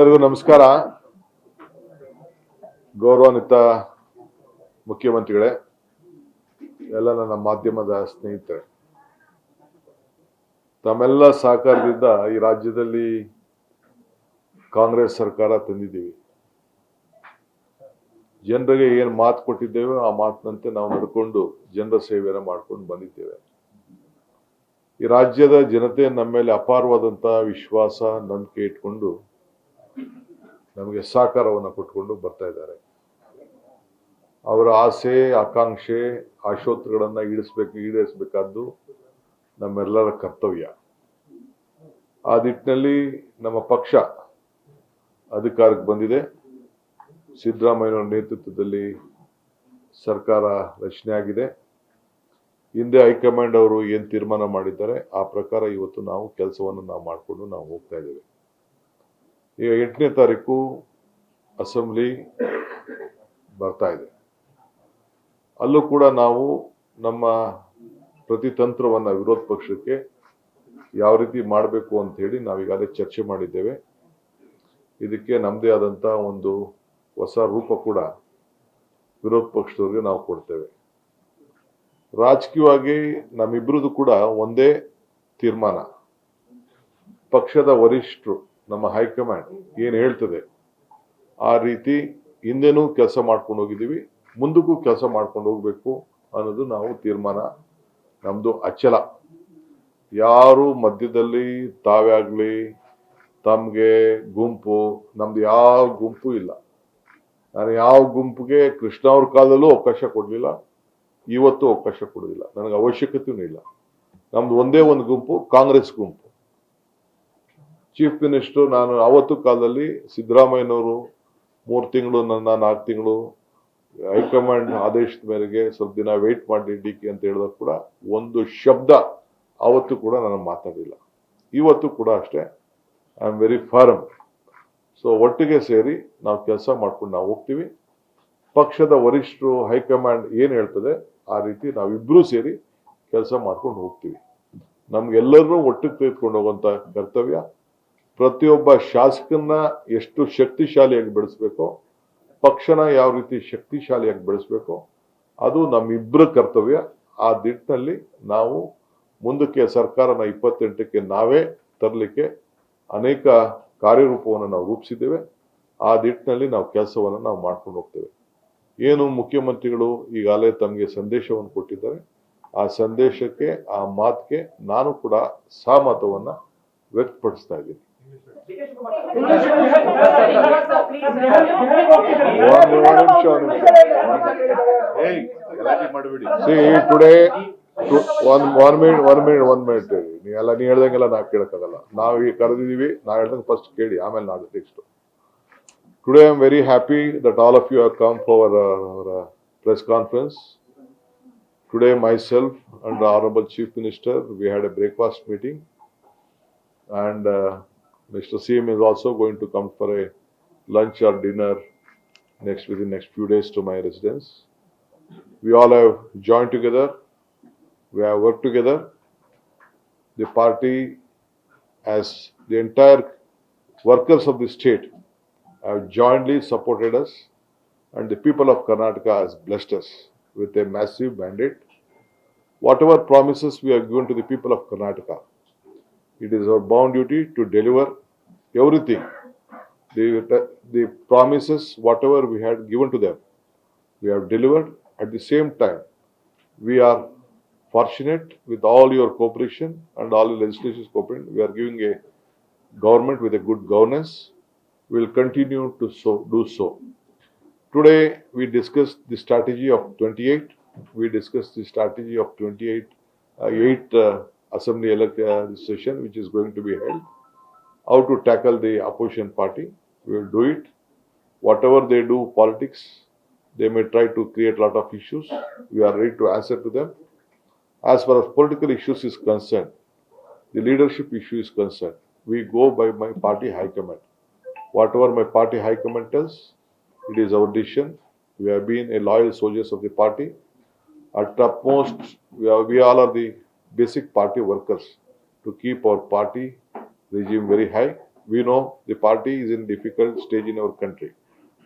ಎಲ್ಲರಿಗೂ ನಮಸ್ಕಾರ. ಗೌರವಾನ್ವಿತ ಮುಖ್ಯಮಂತ್ರಿಗಳೇ, ಎಲ್ಲ ನನ್ನ ಮಾಧ್ಯಮದ ಸ್ನೇಹಿತರೆ, ತಮ್ಮೆಲ್ಲ ಸಹಕಾರದಿಂದ ಈ ರಾಜ್ಯದಲ್ಲಿ ಕಾಂಗ್ರೆಸ್ ಸರ್ಕಾರ ತಂದಿದ್ದೀವಿ. ಜನರಿಗೆ ಏನು ಮಾತು ಕೊಟ್ಟಿದ್ದೇವೆ ಆ ಮಾತಿನಂತೆ ನಾವು ನಡ್ಕೊಂಡು ಜನರ ಸೇವೆಯನ್ನು ಮಾಡ್ಕೊಂಡು ಬಂದಿದ್ದೇವೆ. ಈ ರಾಜ್ಯದ ಜನತೆ ನಮ್ಮ ಮೇಲೆ ಅಪಾರವಾದಂತಹ ವಿಶ್ವಾಸ, ನಂಬಿಕೆ ಇಟ್ಕೊಂಡು ನಮಗೆ ಸಹಕಾರವನ್ನು ಕೊಟ್ಕೊಂಡು ಬರ್ತಾ ಇದ್ದಾರೆ. ಅವರ ಆಸೆ, ಆಕಾಂಕ್ಷೆ, ಆಶೋತ್ತರಗಳನ್ನು ಈಡಿಸ್ಬೇಕು ಈಡೇರಿಸಬೇಕಾದ್ದು ನಮ್ಮೆಲ್ಲರ ಕರ್ತವ್ಯ. ಆ ನಿಟ್ಟಿನಲ್ಲಿ ನಮ್ಮ ಪಕ್ಷ ಅಧಿಕಾರಕ್ಕೆ ಬಂದಿದೆ. ಸಿದ್ದರಾಮಯ್ಯನವರ ನೇತೃತ್ವದಲ್ಲಿ ಸರ್ಕಾರ ರಚನೆ ಆಗಿದೆ. ಹಿಂದೆ ಹೈಕಮಾಂಡ್ ಅವರು ಏನು ತೀರ್ಮಾನ ಮಾಡಿದ್ದಾರೆ, ಆ ಪ್ರಕಾರ ಇವತ್ತು ನಾವು ಕೆಲಸವನ್ನು ನಾವು ಮಾಡಿಕೊಂಡು ನಾವು ಹೋಗ್ತಾ ಇದ್ದೇವೆ. ಈಗ ಎಂಟನೇ ತಾರೀಕು ಅಸೆಂಬ್ಲಿ ಬರ್ತಾ ಇದೆ. ಅಲ್ಲೂ ಕೂಡ ನಾವು ನಮ್ಮ ಪ್ರತಿತಂತ್ರವನ್ನು ವಿರೋಧ ಪಕ್ಷಕ್ಕೆ ಯಾವ ರೀತಿ ಮಾಡಬೇಕು ಅಂತ ಹೇಳಿ ನಾವೀಗಾಗಲೇ ಚರ್ಚೆ ಮಾಡಿದ್ದೇವೆ. ಇದಕ್ಕೆ ನಮ್ಮದೇ ಆದಂಥ ಒಂದು ಹೊಸ ರೂಪ ಕೂಡ ವಿರೋಧ ಪಕ್ಷದವ್ರಿಗೆ ನಾವು ಕೊಡ್ತೇವೆ. ರಾಜಕೀಯವಾಗಿ ನಮ್ಮಿಬ್ಬರದು ಕೂಡ ಒಂದೇ ತೀರ್ಮಾನ. ಪಕ್ಷದ ವರಿಷ್ಠರು ನಮ್ಮ ಹೈಕಮಾಂಡ್ ಏನು ಹೇಳ್ತದೆ? ಆ ರೀತಿ ಹಿಂದೆನೂ ಕೆಲಸ ಮಾಡ್ಕೊಂಡು ಹೋಗಿದ್ದೀವಿ, ಮುಂದಕ್ಕೂ ಕೆಲಸ ಮಾಡ್ಕೊಂಡು ಹೋಗ್ಬೇಕು ಅನ್ನೋದು ನಾವು ತೀರ್ಮಾನ ನಮ್ಮದು ಅಚಲ. ಯಾರು ಮಧ್ಯದಲ್ಲಿ ತಾವೇ ಆಗಲಿ, ತಮಗೆ ಗುಂಪು, ನಮ್ದು ಯಾವ ಗುಂಪು ಇಲ್ಲ. ನಾನು ಯಾವ ಗುಂಪಿಗೆ ಕೃಷ್ಣ ಅವ್ರ ಕಾಲದಲ್ಲೂ ಅವಕಾಶ ಕೊಡಲಿಲ್ಲ, ಇವತ್ತು ಅವಕಾಶ ಕೊಡೋದಿಲ್ಲ. ನನಗೆ ಅವಶ್ಯಕತೆಯೂ ಇಲ್ಲ. ನಮ್ದು ಒಂದೇ ಒಂದು ಗುಂಪು, ಕಾಂಗ್ರೆಸ್ ಗುಂಪು. ಚೀಫ್ ಮಿನಿಸ್ಟರ್ ನಾನು ಆವತ್ತು ಕಾಲದಲ್ಲಿ ಸಿದ್ದರಾಮಯ್ಯನವರು ಮೂರು ತಿಂಗಳು ನನ್ನ ನಾಲ್ಕು ತಿಂಗಳು ಹೈಕಮಾಂಡ್ ಆದೇಶದ ಮೇರೆಗೆ ಸ್ವಲ್ಪ ದಿನ ವೆಯ್ಟ್ ಮಾಡಿ ಡಿ ಕೆ ಅಂತ ಹೇಳಿದಾಗ ಕೂಡ ಒಂದು ಶಬ್ದ ಆವತ್ತು ಕೂಡ ನಾನು ಮಾತಾಡಿಲ್ಲ. ಇವತ್ತು ಕೂಡ ಅಷ್ಟೇ I am very firm so ಒಟ್ಟಿಗೆ ಸೇರಿ ನಾವು ಕೆಲಸ ಮಾಡ್ಕೊಂಡು ನಾವು ಹೋಗ್ತೀವಿ. ಪಕ್ಷದ ವರಿಷ್ಠರು ಹೈಕಮಾಂಡ್ ಏನು ಹೇಳ್ತದೆ, ಆ ರೀತಿ ನಾವಿಬ್ಬರೂ ಸೇರಿ ಕೆಲಸ ಮಾಡ್ಕೊಂಡು ಹೋಗ್ತೀವಿ. ನಮ್ಗೆಲ್ಲರನ್ನೂ ಒಟ್ಟಿಗೆ ತೆಗೆದುಕೊಂಡು ಹೋಗುವಂಥ ಕರ್ತವ್ಯ. ಪ್ರತಿಯೊಬ್ಬ ಶಾಸಕನ್ನ ಎಷ್ಟು ಶಕ್ತಿಶಾಲಿಯಾಗಿ ಬೆಳೆಸ್ಬೇಕೋ, ಪಕ್ಷನ ಯಾವ ರೀತಿ ಶಕ್ತಿಶಾಲಿಯಾಗಿ ಬೆಳೆಸ್ಬೇಕು, ಅದು ನಮ್ಮಿಬ್ಬರ ಕರ್ತವ್ಯ. ಆ ದಿಟ್ಟಿನಲ್ಲಿ ನಾವು ಮುಂದಕ್ಕೆ ಸರ್ಕಾರನ ಇಪ್ಪತ್ತೆಂಟಕ್ಕೆ ನಾವೇ ತರಲಿಕ್ಕೆ ಅನೇಕ ಕಾರ್ಯರೂಪವನ್ನು ನಾವು ರೂಪಿಸಿದ್ದೇವೆ. ಆ ದಿಟ್ಟಿನಲ್ಲಿ ನಾವು ಕೆಲಸವನ್ನು ನಾವು ಮಾಡ್ಕೊಂಡು ಹೋಗ್ತೇವೆ. ಏನು ಮುಖ್ಯಮಂತ್ರಿಗಳು ಈಗಾಗಲೇ ತಮಗೆ ಸಂದೇಶವನ್ನು ಕೊಟ್ಟಿದ್ದಾರೆ, ಆ ಸಂದೇಶಕ್ಕೆ, ಆ ಮಾತಿಗೆ ನಾನು ಕೂಡ ಸಹಮತವನ್ನು ವ್ಯಕ್ತಪಡಿಸ್ತಾ ಇದ್ದೀನಿ. See today one one minute one minute one minute ನೀವೆಲ್ಲ ನೀ ಹೇಳ್ದಂಗೆಲ್ಲ ನಾವು ಕೇಳಕ್ಕಾಗಲ್ಲ. ನಾವು ಈಗ ಕರೆದಿದ್ದೀವಿ ನಾವು ಹೇಳ್ದಂಗೆ ಫಸ್ಟ್ ಕೇಳಿ, ಆಮೇಲೆ ನಾಳೆ next today I am very happy that all of you have come for our press conference today myself and honourable chief minister we had a breakfast meeting and Mr. CM is also going to come for a lunch or dinner next within next few days to my residence. We all have joined together. We have worked together. The party, as the entire workers of the state, have jointly supported us, and the people of Karnataka has blessed us with a massive mandate. Whatever promises we have given to the people of Karnataka, it is our bound duty to deliver everything. The, the promises, whatever we had given to them, we have delivered. At the same time, we are fortunate with all your cooperation and all the legislation's cooperation. We are giving a government with a good governance. We will continue to so, do so. Today, we discussed the strategy of 28. We discussed the strategy of 28, uh, 8 uh, assembly elect uh, session, which is going to be held. How to tackle the opposition party. We will do it. Whatever they do, politics, they may try to create a lot of issues. We are ready to answer to them. As far as political issues is concerned, the leadership issue is concerned, we go by my party high command. Whatever my party high command tells, it is our decision. We have been a loyal soldiers of the party. At topmost, we, are, we all are the basic party workers to keep our party regime very high. we know the party is in difficult stage in our country.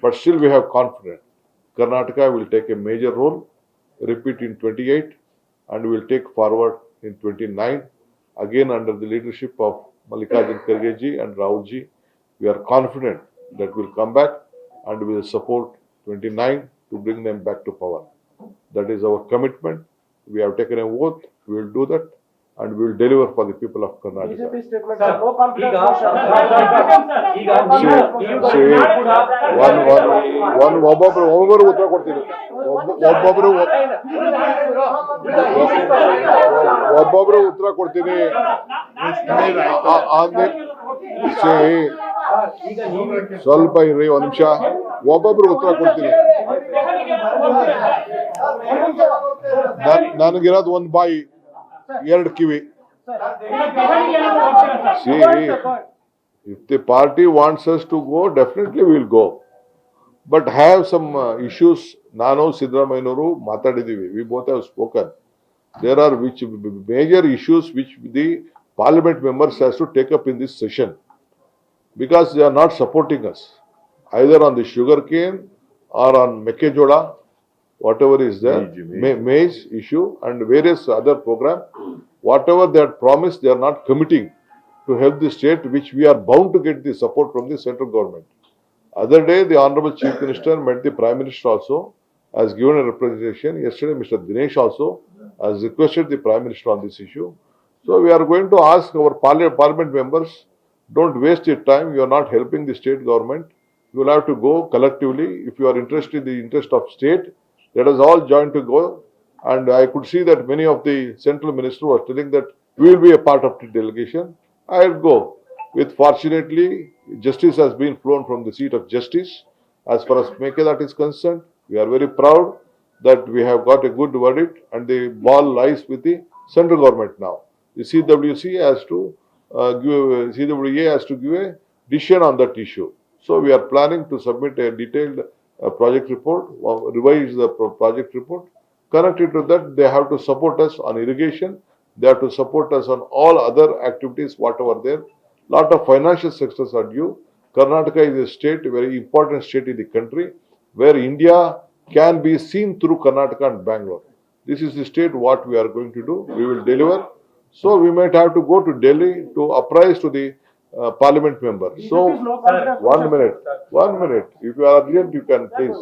But still we have confidence. Karnataka will take a major role, repeat in 28 and we will take forward in 29. Again under the leadership of Mallikarjun Kharge ji and Rahul ji, we are confident that we'll come back and we will support 29 to bring them back to power. That is our commitment. We have taken an oath, we will do that and we will deliver for the people of Karnataka. See, ನೀವು see, ಕೂಡ one, one, one, ಒಬ್ಬೊಬ್ರು ಒಬ್ಬೊಬ್ರು ಉತ್ತರ ಕೊಡ್ತೀನಿ ಒಬ್ಬ- ಒಬ್ಬೊಬ್ರು ಒಬ್ಬೊಬ್ರು ಉತ್ತರ ಕೊಡ್ತೀನಿ ಸ್ವಲ್ಪ ಇರ್ರಿ ಒಂದ್ ನಿಮಿಷ ಒಬ್ಬೊಬ್ರು ಉತ್ತರ ಕೊಡ್ತೀನಿ ನನಗಿರೋದು ಒಂದು ಬಾಯಿ ಎರಡು ಕಿವಿ See, if the party wants us to go, definitely we'll go. But have some uh, ನಾನು ಸಿದ್ದರಾಮಯ್ಯನವರು ಮಾತಾಡಿದೀವಿ, we both have spoken. There are which major issues which the parliament members has to take up in this session. Because they are not supporting us, either on the sugar cane or on Mekejola, whatever is there, ma- maize issue and various other program. Whatever they had promised, they are not committing to help the state, which we are bound to get the support from the central government. Other day, the Honorable Chief Minister met the Prime Minister also, has given a representation. Yesterday, Mr. Dinesh also has requested the Prime Minister on this issue. So we are going to ask our parliament members, don't waste your time, you are not helping the state government. You will have to go collectively. If you are interested in the interest of state, let us all join to go. And I could see that many of the central minister was telling that we will be a part of the delegation. I'll go. With fortunately, justice has been flown from the seat of justice. As far as Mekedat is concerned, we are very proud that we have got a good verdict and the ball lies with the central government now. The CWC has to uh, give, CWA has to give a decision on that issue. So we are planning to submit a detailed uh, project report, revise the pro- project report. Connected to that, they have to support us on irrigation. They have to support us on all other activities, whatever there. Lot of financial success are due. Karnataka is a state, a very important state in the country, where India can be seen through Karnataka and Bangalore. This is the state what we are going to do. We will deliver. So we might have to go to Delhi to apprise to the uh, parliament members. So, one minute, one minute. If you are urgent, you can please.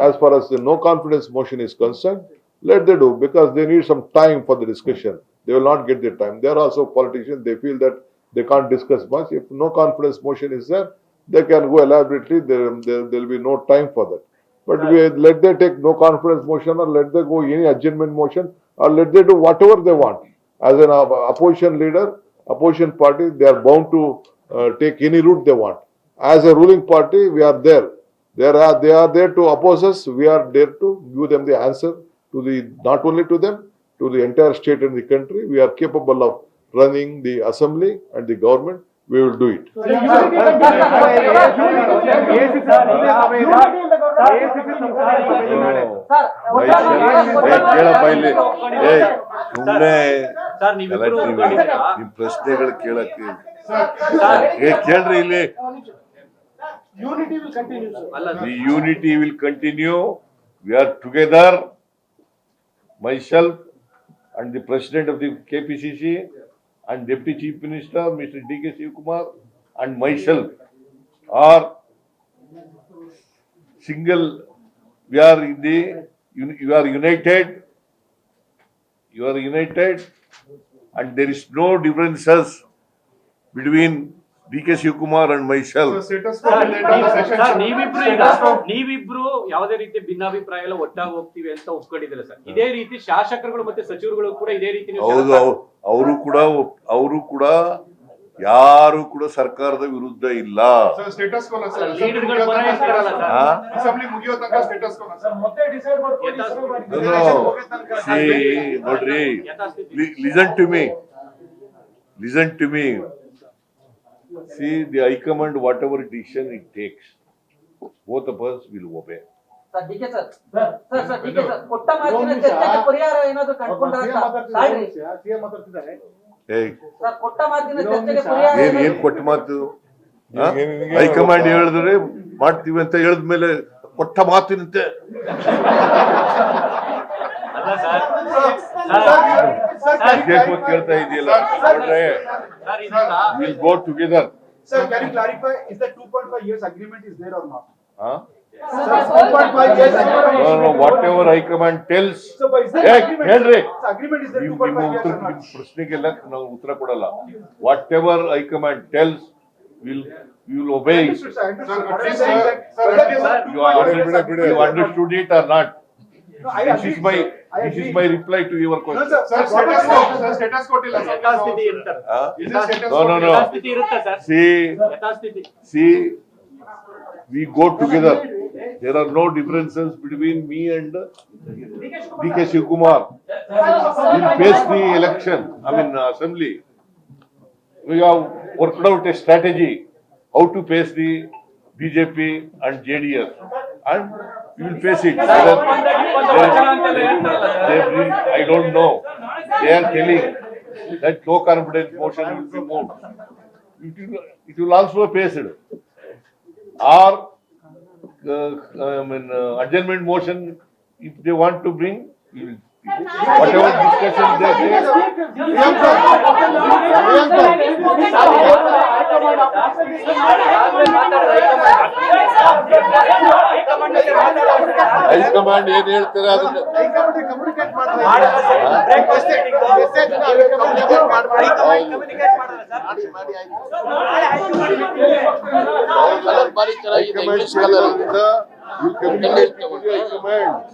As far as the no confidence motion is concerned, let they do because they need some time for the discussion. They will not get their time. They are also politicians. They feel that they can't discuss much. If no confidence motion is there, they can go elaborately. There, there will be no time for that. But we, let they take no confidence motion or let they go any adjournment motion or let they do whatever they want. As an opposition leader, opposition party, they are bound to uh, take any route they want. As a ruling party, we are there. They are, they are there to oppose us. We are there to give them the answer to the, not only to them, to the entire state and the country. We are capable of running the assembly and the government. We will do it. ಕೇಳಪ್ಪ ಇಲ್ಲಿ ಏ ಸುಮ್ಮನೆ sir ನೀವಿಬ್ರು ಒಪ್ಕೊಂಡಿದ್ದೀರಾ? ನಿಮ್ ಪ್ರಶ್ನೆಗಳು ಕೇಳಕ್ಕೆ ಏ ಕೇಳ್ರಿ ಇಲ್ಲಿ ಯೂನಿಟಿ ವಿಲ್ ಕಂಟಿನ್ಯೂ ಸರ್ ಅಲ್ಲ the unity will continue we are together myself and the president of the KPCC and deputy chief minister, Mr. D.K. Shivakumar and myself are single, we are in the, you you are united, you are united and there is no differences between D.K. Shivakumar and my ನೀವಿಬ್ರು ಈಗ ನೀವಿಬ್ರು ಯಾವುದೇ ರೀತಿ ಭಿನ್ನಾಭಿಪ್ರಾಯ ಎಲ್ಲ ಒಟ್ಟಾಗಿ ಹೋಗ್ತೀವಿ ಅಂತ ಒಪ್ಕೊಂಡಿದ್ರೆ ಸರ್? ಇದೇ ರೀತಿ ಶಾಸಕರುಗಳು ಮತ್ತೆ ಸಚಿವರುಗಳು ಕೂಡ ಇದೇ ರೀತಿ ಹೌದು ಅವರು ಕೂಡ ಅವರು ಕೂಡ ಯಾರು ಕೂಡ ಸರ್ಕಾರದ ವಿರುದ್ಧ ಇಲ್ಲ. ಸ್ಟೇಟಸ್ ಕೋನ ಅಲ್ಲ, ಲೀಡರ್ಗಳು ಪರ ಸರ್. ಆ? ಮುಗಿಯೋ ತನಕ ಸ್ಟೇಟಸ್ ಕೋನ ಸರ್ ಮತ್ತೆ ಡಿಸೈಡ್ ಮಾಡ್ಕೊಳ್ಳಿ ಸರ್. No, no. See, ನೋಡ್ರಿ. Listen to me listen to me see the high command whatever decision it takes both of us will obey sir DK sir sir sir DK sir ಕೊಟ್ಟ ಮಾತಿನ ಚರ್ಚೆಗೆ ಪರಿಹಾರ ಏನಾದ್ರು sir ಕೊಟ್ಟ ಏನ್ ಏನ್ ಮಾತು? ನಿನಗೆ- ನಿನಗೆ- ಹೈಕಮಾಂಡ್ ಹೇಳಿದ್ರೆ ಮಾಡ್ತೀವಿ ಅಂತ ಹೇಳಿದ್ಮೇಲೆ ಕೊಟ್ಟ ಮಾತಿನಂತೆ. ಅಲ್ಲ ಸರ್. ಕೇಳ್ಬೇಕು ಕೇಳ್ತಾ ಇದೆಯಲ್ಲ. Sir will go together Sir, can you clarify, is the two point five years agreement is there or not? ಹಾ Sir, two point five. No, no, whatever Is there Hey, agreement? ಹೇಳ್ರಿ. Is? ಪ್ರಶ್ನೆಗೆಲ್ಲ ನಾವು ಉತ್ತರ ಕೊಡಲ್ಲ whatever high command tells will will obey you or not. Understood it or not No, I this agree, is my sir. I this is agree. My reply to your No, question sir, Sir, status quo, sir, status quo Is status No, no, no. ಯಥಾಸ್ಥಿತಿ see, we go ಯಥಾಸ್ಥಿತಿ There are no differences between me and DK Shivkumar. We faced the election, I mean uh, assembly. We have worked out a strategy how to face the BJP and JDS. And we will face it. They, they, I don't know. They are telling that no confidence motion will be moved. It will, it will also face it. Or I mean, uh, adjournment motion, if they want to bring, we will. Whatever discussion they take, high command ಏನ್ ಹೇಳ್ತಾರೆ ಅದನ್ನ high command communicate ಮಾಡ್ತಾ ಮಾಡಲ್ಲ sir, ಇದ್ದಾರೆ. breakfast meeting. Message ನ ಅವ್ರಿಗೆ communicate ಮಾಡ್ಬೇಡಿ. Colour ಭಾರಿ ಚೆನ್ನಾಗಿದೆ ಇಂಗ್ಲಿಷ್ ಕಲರ್ ಹೈಕಮಾಂಡ್